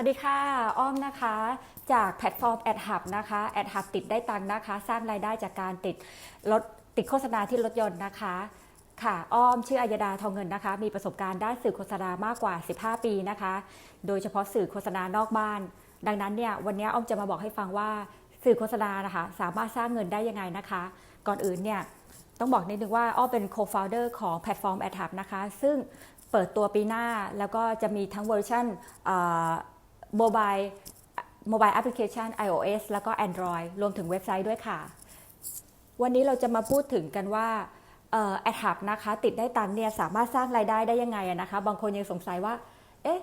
วัสดีค่ะ อ้อมนะคะ จากแพลตฟอร์ม Ad Hub นะคะ Ad Hub ติดได้ตังค์นะคะ สร้างรายได้จากการติดรถติดโฆษณาที่รถยนต์นะคะ ค่ะ อ้อมชื่ออัยดาทองเงินนะคะ มีประสบการณ์ด้านสื่อโฆษณามากกว่า 15 ปีนะคะ โดยเฉพาะสื่อโฆษณานอกบ้าน ดังนั้นเนี่ยวันนี้อ้อมจะมาบอกให้ฟังว่าสื่อโฆษณานะคะ สามารถสร้างเงินได้ยังไงนะคะ ก่อนอื่นเนี่ยต้องบอกนิดนึงว่าอ้อมเป็น co-founder ของแพลตฟอร์ม a d h u b นะคะ ซึ่งเปิดตัวปีหน้าแล้วก็จะมีทั้งเวอร์ชัน โมบายโมบายแอปพลิเคชัน iOS แล้วก็ Android รวมถึงเว็บไซต์ด้วยค่ะ วันนี้เราจะมาพูดถึงกันว่าแอดฮับนะคะติดได้ตังเนี่ยสามารถสร้างรายได้ได้ยังไงอะนะคะ บางคนยังสงสัยว่า เอ๊ะ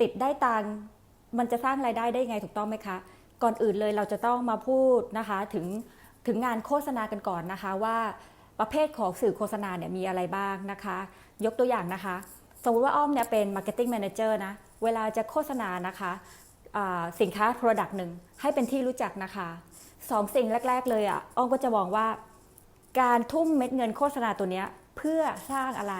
ติดได้ตังมันจะสร้างรายได้ได้ยังไงถูกต้องไหมคะ ก่อนอื่นเลยเราจะต้องมาพูดนะคะถึงถึงงานโฆษณากันก่อนนะคะว่าประเภทของสื่อโฆษณาเนี่ยมีอะไรบ้างนะคะ ยกตัวอย่างนะคะ สมมติว่าอ้อมเนี่ยเป็น Marketing Manager นะ เวลาจะโฆษณานะคะสินค้า Product หนึ่งให้เป็นที่รู้จักนะคะสองสิ่งแรก ๆ เลยอะอ้อมก็จะมองว่า การทุ่มเม็ดเงินโฆษณาตัวเนี้ยเพื่อสร้างอะไร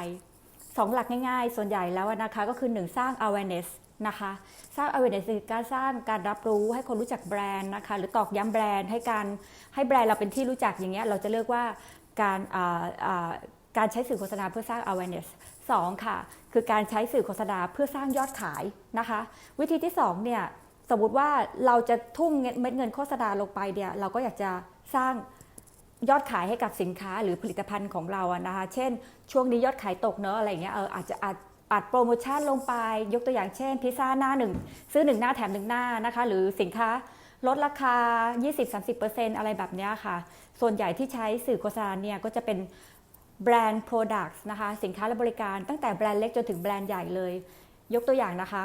สองหลักง่ายๆ ส่วนใหญ่แล้วนะคะก็คือ1สร้าง awareness นะคะสร้าง awareness คือการสร้างการรับรู้ให้คนรู้จักแบรนด์นะคะหรือตอกย้ำแบรนด์ให้การให้แบรนด์เราเป็นที่รู้จักอย่างเงี้ยเราจะเรียกว่าการการใช้สื่อโฆษณาเพื่อสร้าง awareness สองค่ะ คือการใช้สื่อโฆษณาเพื่อสร้างยอดขายนะคะ วิธีที่สองเนี่ยสมมติว่าเราจะทุ่มเม็ดเงินโฆษณาลงไปเนี่ยเราก็อยากจะสร้างยอดขายให้กับสินค้าหรือผลิตภัณฑ์ของเราอะนะคะ เช่น ช่วงนี้ยอดขายตกเนอะอะไรเงี้ยเอออาจจะอาจปัดโปรโมชั่นลงไป ยกตัวอย่างเช่น พิซซ่าหน้าหนึ่งซื้อหนึ่งหน้าแถมหนึ่งหน้านะคะ หรือสินค้าลดราคา 20-30%อะไรแบบเนี้ยค่ะ ส่วนใหญ่ที่ใช้สื่อโฆษณาเนี่ยก็จะเป็น แบรนด์ products นะคะ สินค้าและบริการตั้งแต่แบรนด์เล็กจนถึงแบรนด์ใหญ่เลย ยกตัวอย่างนะคะ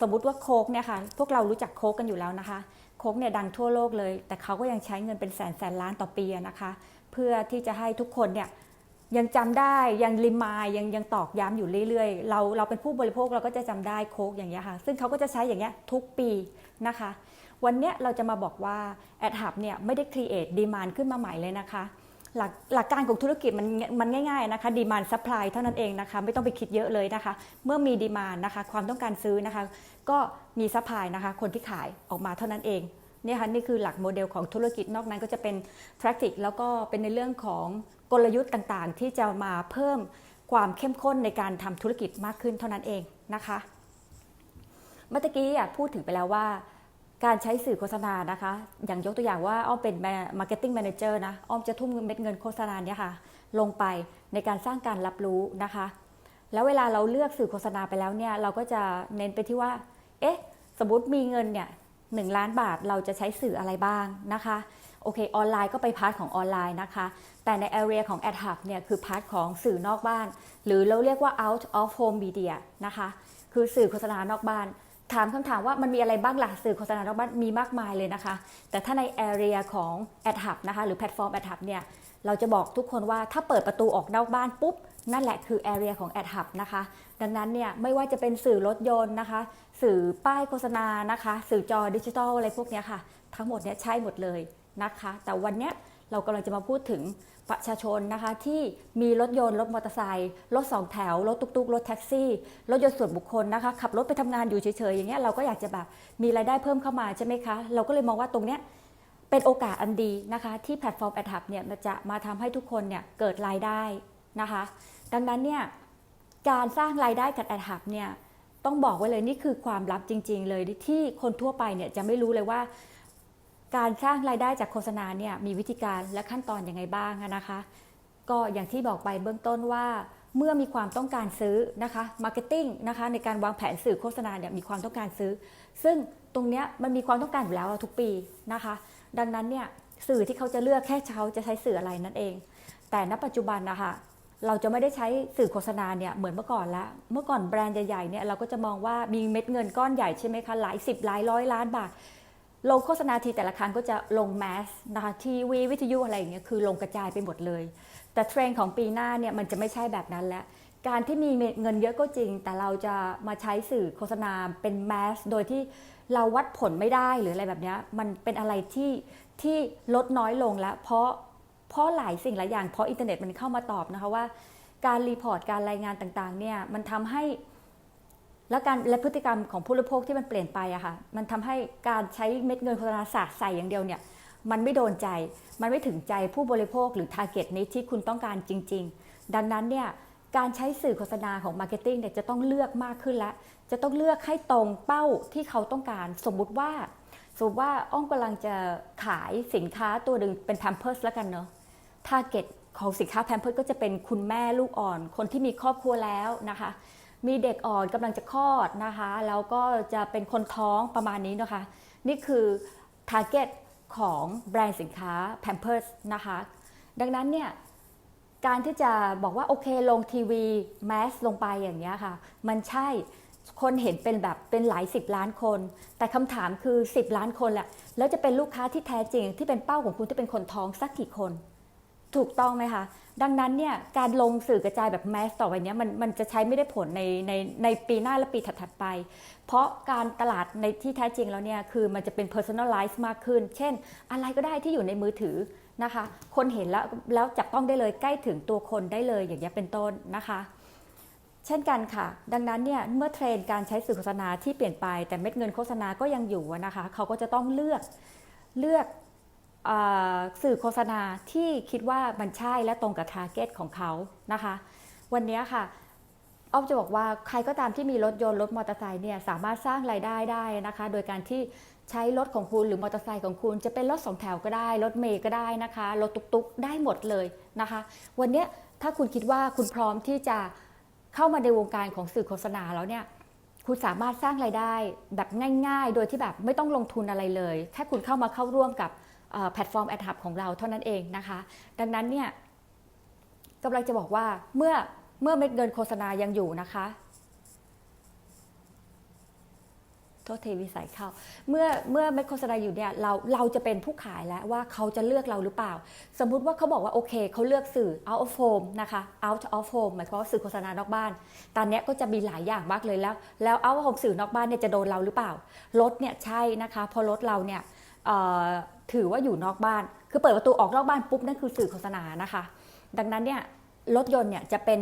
สมมุติว่าโค้กเนี่ยค่ะ พวกเรารู้จักโค้กกันอยู่แล้วนะคะ โค้กเนี่ยดังทั่วโลกเลย แต่เขาก็ยังใช้เงินเป็นแสนแสนล้านต่อปีนะคะ เพื่อที่จะให้ทุกคนเนี่ยยังจำได้ยังริมายยังยังตอกย้ำอยู่เรื่อยๆ เราเราเป็นผู้บริโภคเราก็จะจำได้โค้กอย่างเงี้ยค่ะ ซึ่งเขาก็จะใช้อย่างเงี้ยทุกปีนะคะ วันเนี้ยเราจะมาบอกว่าแอดฮับเนี่ยไม่ได้ create demand ขึ้นมาใหม่เลยนะคะ หลักหลักการของธุรกิจมันมันง่ายๆนะคะดีมานซัพพลายเท่านั้นเองนะคะไม่ต้องไปคิดเยอะเลยนะคะ เมื่อมีดีมานนะคะความต้องการซื้อนะคะ ก็มีซัพพลายนะคะคนที่ขายออกมาเท่านั้นเองเนี่ยค่ะนี่คือหลักโมเดลของธุรกิจนอกนั้นก็จะเป็น practice แล้วก็เป็นในเรื่องของกลยุทธ์ต่างๆ ที่จะมาเพิ่มความเข้มข้นในการทำธุรกิจมากขึ้นเท่านั้นเองนะคะ เมื่อกี้พูดถึงไปแล้วว่า การใช้สื่อโฆษณานะคะ อย่างยกตัวอย่างว่าอ้อมเป็น marketing manager นะ อ้อมจะทุ่มเม็ดเงินโฆษณาเนี่ยค่ะ ลงไปในการสร้างการรับรู้นะคะ แล้วเวลาเราเลือกสื่อโฆษณาไปแล้วเนี่ย เราก็จะเน้นไปที่ว่า เอ๊ะ สมมติมีเงินเนี่ยหล้านบาท เราจะใช้สื่ออะไรบ้างนะคะ โอเค ออนไลน์ก็ไปพาร์ทของออนไลน์นะคะ แต่ใน area ของ Ad Hub เนี่ย คือพาร์ทของสื่อนอกบ้าน หรือเราเรียกว่า out of home media นะคะ คือสื่อโฆษณานอกบ้าน ถามคำถามว่ามันมีอะไรบ้างล่ะสื่อโฆษณานอกบ้านมีมากมายเลยนะคะ แต่ถ้าใน area ของ Ad Hub นะคะ หรือแพลตฟอร์ม Ad Hub เนี่ย เราจะบอกทุกคนว่าถ้าเปิดประตูออกนอกบ้านปุ๊บ นั่นแหละคือ area ของ Ad Hub นะคะ ดังนั้นเนี่ย ไม่ว่าจะเป็นสื่อรถยนต์นะคะ สื่อป้ายโฆษณานะคะ สื่อจอดิจิทัลอะไรพวกนี้ค่ะ ทั้งหมดเนี่ยใช่หมดเลยนะคะ แต่วันเนี้ย เรากำลังจะมาพูดถึงประชาชนนะคะที่มีรถยนต์รถมอเตอร์ไซค์รถสองแถว รถตุกๆ รถแท็กซี่ รถยนต์ส่วนบุคคลนะคะขับรถไปทำงานอยู่เฉยๆอย่างเงี้ยเราก็อยากจะแบบมีรายได้เพิ่มเข้ามาใช่ไหมคะเราก็เลยมองว่าตรงเนี้ยเป็นโอกาสอันดีนะคะที่แพลตฟอร์มแอดฮับเนี่ยจะมาทำให้ทุกคนเนี่ยเกิดรายได้นะคะดังนั้นเนี่ยการสร้างรายได้กับแอดฮับเนี่ยต้องบอกไว้เลยนี่คือความลับจริง ๆ เลยที่คนทั่วไปเนี่ยจะไม่รู้เลยว่า การสร้างรายได้จากโฆษณาเนี่ยมีวิธีการและขั้นตอนยังไงบ้างนะคะ ก็อย่างที่บอกไปเบื้องต้นว่าเมื่อมีความต้องการซื้อนะคะมาร์เก็ตติ้งนะคะในการวางแผนสื่อโฆษณาเนี่ยมีความต้องการซื้อ ซึ่งตรงเนี้ยมันมีความต้องการอยู่แล้วทุกปีนะคะ ดังนั้นเนี่ยสื่อที่เขาจะเลือกแค่เขาจะใช้สื่ออะไรนั่นเอง แต่ณปัจจุบันนะคะเราจะไม่ได้ใช้สื่อโฆษณาเนี่ยเหมือนเมื่อก่อนแล้วเมื่อก่อนแบรนด์ใหญ่ๆเนี่ยเราก็จะมองว่ามีเม็ดเงินก้อนใหญ่ใช่ไหมคะหลายสิบหลายร้อยล้านบาท ลงโฆษณาทีแต่ละครั้งก็จะลงแมสนะคะทีวีวิทยุอะไรอย่างเงี้ยคือลงกระจายไปหมดเลย แต่เทรนด์ของปีหน้าเนี่ยมันจะไม่ใช่แบบนั้นแล้ว การที่มีเงินเยอะก็จริง แต่เราจะมาใช้สื่อโฆษณาเป็นแมสโดยที่เราวัดผลไม่ได้หรืออะไรแบบเนี้ยมันเป็นอะไรที่ที่ลดน้อยลงแล้ว เพราะเพราะหลายสิ่งหลายอย่างเพราะอินเทอร์เน็ตมันเข้ามาตอบนะคะว่า การรีพอร์ตการรายงานต่างๆเนี่ยมันทำให้ แล้วการและพฤติกรรมของผู้บริโภคที่มันเปลี่ยนไปอะค่ะมันทำให้การใช้เม็ดเงินโฆษณาศาสาดใส่อย่างเดียวเนี่ยมันไม่โดนใจ มันไม่ถึงใจผู้บริโภคหรือทาร์เก็ตนี้ที่คุณต้องการจริง ๆ ดังนั้นเนี่ยการใช้สื่อโฆษณาของมาร์เก็ตติ้งเนี่ยจะต้องเลือกมากขึ้นแล้วจะต้องเลือกให้ตรงเป้าที่เขาต้องการ สมมุติว่า สมมติว่าอ้อมกำลังจะขายสินค้าตัวหนึ่งเป็น Pampers แล้วกันเนาะทาร์เก็ตของสินค้า Pampers ก็จะเป็นคุณแม่ลูกอ่อน คนที่มีครอบครัวแล้วนะคะ มีเด็กอ่อนกำลังจะคลอดนะคะ แล้วก็จะเป็นคนท้องประมาณนี้นะคะ นี่คือ Target ของแบรนด์สินค้า Pampers นะคะ ดังนั้นเนี่ยการที่จะบอกว่าโอเคลงทีวีแมสลงไปอย่างเงี้ยค่ะ มันใช่คนเห็นเป็นแบบเป็นหลายสิบล้านคน แต่คำถามคือ 10 ล้านคนแหละแล้วจะเป็นลูกค้าที่แท้จริงที่เป็นเป้าของคุณที่เป็นคนท้องสักกี่คน ถูกต้องไหมคะ ดังนั้นเนี่ยการลงสื่อกระจายแบบแมสต่อไปเนี้ยมันมันจะใช้ไม่ได้ผลในในในปีหน้าและปีถัดๆไป เพราะการตลาดในที่แท้จริงแล้วเนี่ยคือมันจะเป็น personalize มากขึ้น เช่น อะไรก็ได้ที่อยู่ในมือถือนะคะ คนเห็นแล้วแล้วจับต้องได้เลยใกล้ถึงตัวคนได้เลยอย่างนี้ยเป็นต้นนะคะเช่นกันค่ะ ดังนั้นเนี่ยเมื่อเทรนการใช้สื่อโฆษณาที่เปลี่ยนไป แต่เม็ดเงินโฆษณาก็ยังอยู่นะคะ เขาก็จะต้องเลือกเลือก สื่อโฆษณาที่คิดว่ามันใช่และตรงกับทาร์เก็ตของเขานะคะ วันนี้ค่ะอ้อมจะบอกว่าใครก็ตามที่มีรถยนต์รถมอเตอร์ไซค์เนี่ยสามารถสร้างรายได้ได้นะคะ โดยการที่ใช้รถของคุณหรือมอเตอร์ไซค์ของคุณ จะเป็นรถสองแถวก็ได้ รถเมย์ก็ได้นะคะรถตุกๆ ได้หมดเลยนะคะ วันนี้ถ้าคุณคิดว่าคุณพร้อมที่จะเข้ามาในวงการของสื่อโฆษณาแล้วเนี่ยคุณสามารถสร้างไรายได้แบบง่าย ๆ โดยที่แบบไม่ต้องลงทุนอะไรเลย แค่คุณเข้ามาเข้าร่วมกับ แพลตฟอร์มแอดฮับของเราเท่านั้นเองนะคะ ดังนั้นเนี่ยกำลังจะบอกว่าเมื่อเมื่อเม็ดเงินโฆษณายังอยู่นะคะ โทษทีวิสัยเข้า เมื่อเมื่อเม็ดโฆษณาอยู่เนี่ยเราเราจะเป็นผู้ขายแล้วว่าเขาจะเลือกเราหรือเปล่า สมมุติว่าเขาบอกว่าโอเคเขาเลือกสื่อ out of home นะคะ out of home หมายความว่าสื่อโฆษณานอกบ้าน ตอนนี้ก็จะมีหลายอย่างมากเลยแล้ว แล้ว out of home สื่อนอกบ้านเนี่ยจะโดนเราหรือเปล่ารถเนี่ยใช่นะคะ พอรถเราเนี่ย ถือว่าอยู่นอกบ้าน คือเปิดประตูออกนอกบ้านปุ๊บนั่นคือสื่อโฆษณานะคะ ดังนั้นเนี่ยรถยนต์เนี่ยจะเป็น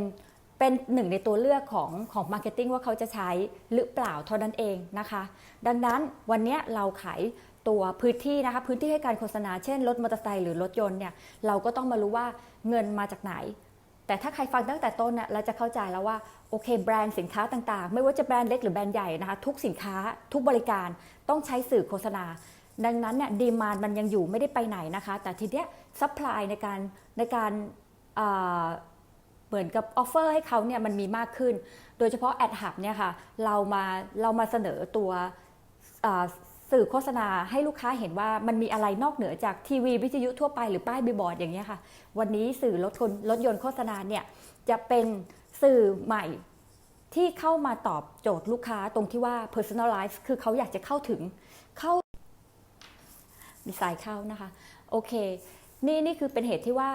เป็นหนึ่งในตัวเลือกของของมาร์เก็ตติ้งว่าเขาจะใช้หรือเปล่าเท่านั้นเองนะคะ ดังนั้นวันนี้เราขายตัวพื้นที่นะคะพื้นที่ให้การโฆษณาเช่นรถมอเตอร์ไซค์หรือรถยนต์เนี่ยเราก็ต้องมารู้ว่าเงินมาจากไหน แต่ถ้าใครฟังตั้งแต่ต้นน่ะเราจะเข้าใจแล้วว่าโอเคแบรนด์สินค้าต่างๆ ไม่ว่าจะแบรนด์เล็กหรือแบรนด์ใหญ่นะคะทุกสินค้าทุกบริการต้องใช้สื่อโฆษณา ดังนั้นเนี่ยดีมานมันยังอยู่ไม่ได้ไปไหนนะคะ แต่ทีเนี้ยซัพพลายในการในการเหมือนกับออฟเฟอร์ให้เขาเนี่ยมันมีมากขึ้น โดยเฉพาะแอดหับเนี่ยค่ะเรามาเรามาเสนอตัวสื่อโฆษณาให้ลูกค้าเห็นว่ามันมีอะไรนอกเหนือจากทีวีวิทยุทั่วไปหรือป้ายบิบอร์ดอย่างเงี้ยค่ะ วันนี้สื่อรถคนรถยนต์โฆษณาเนี่ยจะเป็นสื่อใหม่ที่เข้ามาตอบโจทย์ลูกค้าตรงที่ว่า personalize คือเขาอยากจะเข้าถึงเข้า มีสายเข้านะคะ โอเค นี่นี่คือเป็นเหตุที่ว่า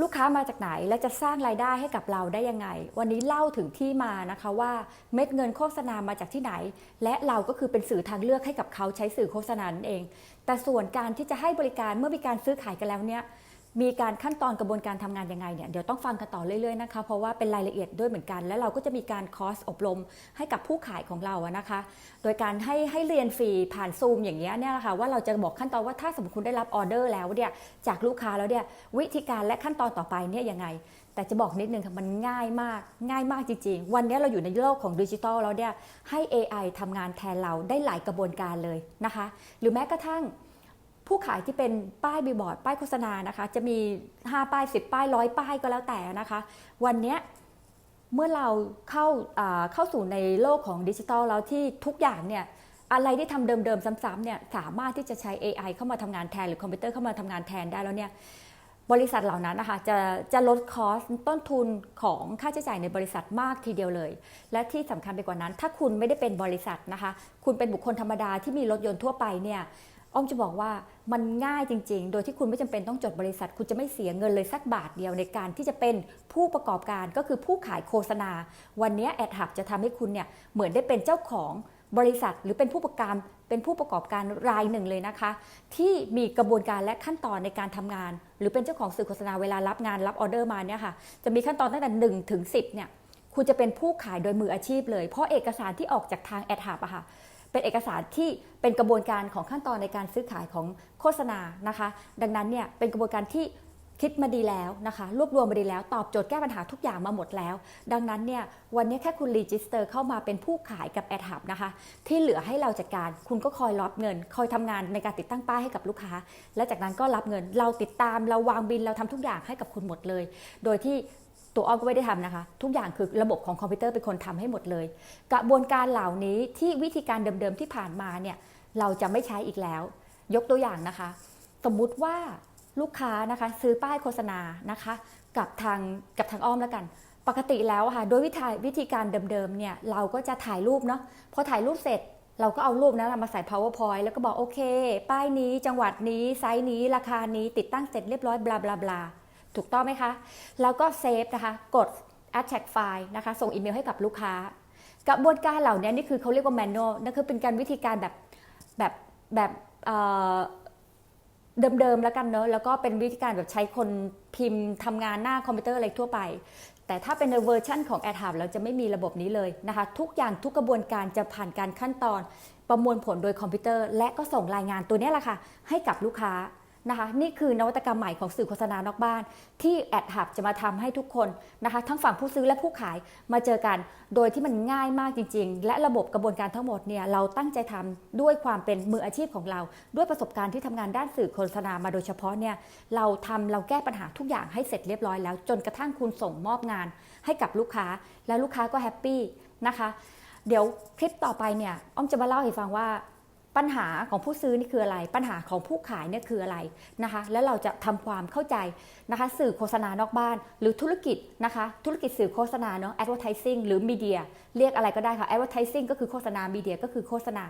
ลูกค้ามาจากไหนและจะสร้างรายได้ให้กับเราได้ยังไง วันนี้เล่าถึงที่มานะคะว่าเม็ดเงินโฆษณามาจากที่ไหน และเราก็คือเป็นสื่อทางเลือกให้กับเขาใช้สื่อโฆษณานั่นเอง แต่ส่วนการที่จะให้บริการเมื่อมีการซื้อขายกันแล้วเนี่ย มีการขั้นตอนกระบวนการทำงานยังไงเนี่ยเดี๋ยวต้องฟังกันต่อเรื่อยๆนะคะเพราะว่าเป็นรายละเอียดด้วยเหมือนกัน และเราก็จะมีการคอร์สอบรมให้กับผู้ขายของเราอะนะคะ โดยการให้ให้เรียนฟรีผ่านซูมอย่างเงี้ยเนี่ยนะคะว่าเราจะบอกขั้นตอนว่าถ้าสมมติคุณได้รับออเดอร์แล้วเนี่ยจากลูกค้าแล้วเนี่ยวิธีการและขั้นตอนต่อไปเนี่ยยังไง แต่จะบอกนิดนึงค่ะมันง่ายมากง่ายมากจริง ๆ วันนี้เราอยู่ในโลกของดิจิทัลแล้วเนี่ยให้ AI ทำงานแทนเราได้หลายกระบวนการเลยนะคะ หรือแม้กระทั่ง ผู้ขายที่เป็นป้ายบิลบอร์ด ป้ายโฆษณานะคะ จะมี 5 ป้าย 10 ป้ายร้อยป้ายก็แล้วแต่นะคะ วันนี้เมื่อเราเข้าอ่าเข้าสู่ในโลกของดิจิทัลแล้วที่ทุกอย่างเนี่ยอะไรที่ทำเดิมๆซ้ำๆเนี่ยสามารถที่จะใช้ AI เข้ามาทำงานแทน หรือคอมพิวเตอร์เข้ามาทำงานแทนได้แล้วเนี่ยบริษัทเหล่านั้นนะคะจะจะลดคอสต้นทุนของค่าใช้จ่ายในบริษัทมากทีเดียวเลย และที่สำคัญไปกว่านั้น ถ้าคุณไม่ได้เป็นบริษัทนะคะ คุณเป็นบุคคลธรรมดาที่มีรถยนต์ทั่วไปเนี่ยอ้อมจะบอกว่า มันง่ายจริง ๆ โดยที่คุณไม่จำเป็นต้องจดบริษัท คุณจะไม่เสียเงินเลยสักบาทเดียวในการที่จะเป็นผู้ประกอบการก็คือผู้ขายโฆษณา วันนี้แอดหับจะทำให้คุณเนี่ยเหมือนได้เป็นเจ้าของบริษัทหรือเป็นผู้ประกอบเป็นผู้ประกอบการรายหนึ่งเลยนะคะ ที่มีกระบวนการและขั้นตอนในการทำงาน หรือเป็นเจ้าของสื่อโฆษณาเวลารับงานรับออเดอร์มาเนี่ยค่ะจะมีขั้นตอนตั้งแต่1ถึง10เนี่ยคุณจะเป็นผู้ขายโดยมืออาชีพเลย เพราะเอกสารที่ออกจากทางแอดหับอะค่ะ เป็นเอกสารที่เป็นกระบวนการของขั้นตอนในการซื้อขายของโฆษณานะคะ ดังนั้นเนี่ยเป็นกระบวนการที่คิดมาดีแล้วนะคะรวบรวมมาดีแล้ว ตอบโจทย์แก้ปัญหาทุกอย่างมาหมดแล้ว ดังนั้นเนี่ยวันนี้แค่คุณรีจิสเตอร์เข้ามาเป็นผู้ขายกับแอดหับนะคะ ที่เหลือให้เราจัดการ คุณก็คอยรับเงิน คอยทำงานในการติดตั้งป้ายให้กับลูกค้า และจากนั้นก็รับเงินเราติดตามเราวางบินเราทำทุกอย่างให้กับคุณหมดเลย โดยที่ ตัวอ้อมก็ไม่ได้ทำนะคะ ทุกอย่างคือระบบของคอมพิวเตอร์เป็นคนทำให้หมดเลย กระบวนการเหล่านี้ที่วิธีการเดิมๆที่ผ่านมาเนี่ยเราจะไม่ใช้อีกแล้ว ยกตัวอย่างนะคะ สมมุติว่าลูกค้านะคะซื้อป้ายโฆษณานะคะ กับทางกับทางอ้อมแล้วกัน ปกติแล้วค่ะโดยวิธีวิธีการเดิมๆเนี่ยเราก็จะถ่ายรูปเนาะพอถ่ายรูปเสร็จเราก็เอารูปนั้นมาใส่ powerpoint แล้วก็บอกโอเค ป้ายนี้จังหวัดนี้ไซส์นี้ราคานี้ติดตั้งเสร็จเรียบร้อยบลาบลาบลา ถูกต้องไหมคะ แล้วก็เซฟนะคะ กด attach file นะคะ ส่งอีเมลให้กับลูกค้ากระบวนการเหล่านี้นี่คือเขาเรียกว่า manual นั่นคือเป็นการวิธีการแบบแบบแบบเเดิมๆแล้วกันเนอะแล้วก็เป็นวิธีการแบบใช้คนพิมพ์ทำงานหน้าคอมพิวเตอร์อะไรทั่วไป แต่ถ้าเป็นในเวอร์ชันของ a d h u b เราจะไม่มีระบบนี้เลยนะคะ ทุกอย่างทุกกระบวนการจะผ่านการขั้นตอนประมวลผลโดยคอมพิวเตอร์ และก็ส่งรายงานตัวนี้แหละค่ะให้กับลูกค้า นะคะนี่คือนวัตกรรมใหม่ของสื่อโฆษณานอกบ้าน ที่ a d h u b จะมาทำให้ทุกคนนะคะทั้งฝั่งผู้ซื้อและผู้ขายมาเจอกัน โดยที่มันง่ายมากจริง ๆ และระบบกระบวนการทั้งหมดเนี่ยเราตั้งใจทำด้วยความเป็นมืออาชีพของเรา ด้วยประสบการณ์ที่ทำงานด้านสื่อโฆษณามาโดยเฉพาะเนี่ยเราทำเราแก้ปัญหาทุกอย่างให้เสร็จเรียบร้อยแล้ว จนกระทั่งคุณส่งมอบงาน ให้กับลูกค้าแล้วลูกค้าก็แฮปปี้นะคะเดี๋ยวคลิปต่อไปเนี่ยอ้อมจะมาเล่าให้ฟังว่า ปัญหาของผู้ซื้อนี่คืออะไร ปัญหาของผู้ขายเนี่ยคืออะไรนะคะ แล้วเราจะทำความเข้าใจนะคะ สื่อโฆษณานอกบ้าน หรือธุรกิจนะคะ ธุรกิจสื่อโฆษณาเนาะ advertising หรือ media เรียกอะไรก็ได้ค่ะ advertising ก็คือโฆษณา media ก็คือโฆษณา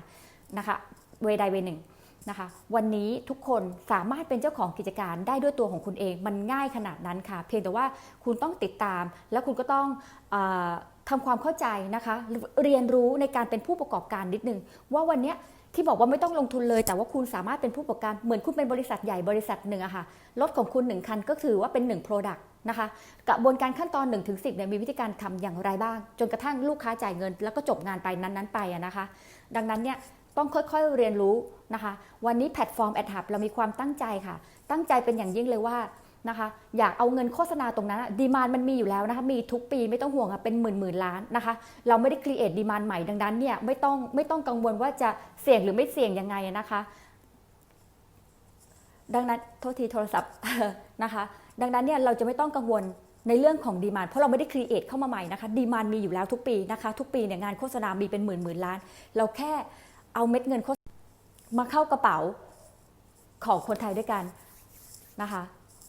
นะคะเวใดเวหนึ่งนะคะ วันนี้ทุกคนสามารถเป็นเจ้าของกิจการได้ด้วยตัวของคุณเอง มันง่ายขนาดนั้นค่ะ เพียงแต่ว่าคุณต้องติดตาม แล้วคุณก็ต้องอ ทำความเข้าใจนะคะ เรียนรู้ในการเป็นผู้ประกอบการนิดนึง ว่าวันนี้ที่บอกว่าไม่ต้องลงทุนเลย แต่ว่าคุณสามารถเป็นผู้ประกอบการเหมือนคุณเป็นบริษัทใหญ่บริษัทหนึ่งอะค่ะรถของคุณหนึ่งคันก็ถือว่าเป็น1 Product นะคะกระบวนการขั้นตอน1ถึง10เนี่ยมีวิธีการทำอย่างไรบ้าง จนกระทั่งลูกค้าจ่ายเงิน แล้วก็จบงานไปนั้นๆไปอะนะคะ ดังนั้นเนี่ยต้องค่อยๆเรียนรู้นะคะ วันนี้แพลตฟอร์มแอดฮับเรามีความตั้งใจค่ะ ตั้งใจเป็นอย่างยิ่งเลยว่า นะคะ อยากเอาเงินโฆษณาตรงนั้นดีมานมันมีอยู่แล้วนะคะ มีทุกปีไม่ต้องห่วงค่ะเป็นหมื่นหมื่นล้านนะคะ เราไม่ได้ครีเอทดีมานใหม่ดังนั้นเนี่ยไม่ต้องไม่ต้องกังวลว่าจะเสี่ยงหรือไม่เสี่ยงยังไงนะคะ ดังนั้นโทษทีโทรศัพท์นะคะ ดังนั้นเนี่ยเราจะไม่ต้องกังวลในเรื่องของดีมานเพราะเราไม่ได้ครีเอทเข้ามาใหม่นะคะดีมานมีอยู่แล้วทุกปีนะคะ ทุกปีเนี่ยงานโฆษณามีเป็นหมื่นหมื่นล้าน เราแค่เอาเม็ดเงินโฆษณามาเข้ากระเป๋าของคนไทยด้วยกันนะคะ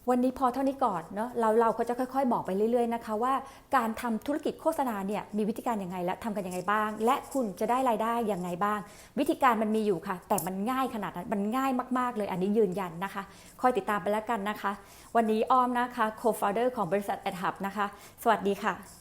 วันนี้พอเท่านี้ก่อนเนาะเราเราก็จะค่อย ๆ บอกไปเรื่อย ๆ นะคะ ว่าการทำธุรกิจโฆษณาเนี่ยมีวิธีการยังไงและทำกันยังไงบ้าง และคุณจะได้รายได้ยังไงบ้าง วิธีการมันมีอยู่ค่ะ แต่มันง่ายขนาดนั้นมันง่ายมากๆเลย อันนี้ยืนยันนะคะ คอยติดตามไปแล้วกันนะคะ วันนี้อ้อมนะคะ co-founder ของบริษัทแอดฮับนะคะ สวัสดีค่ะ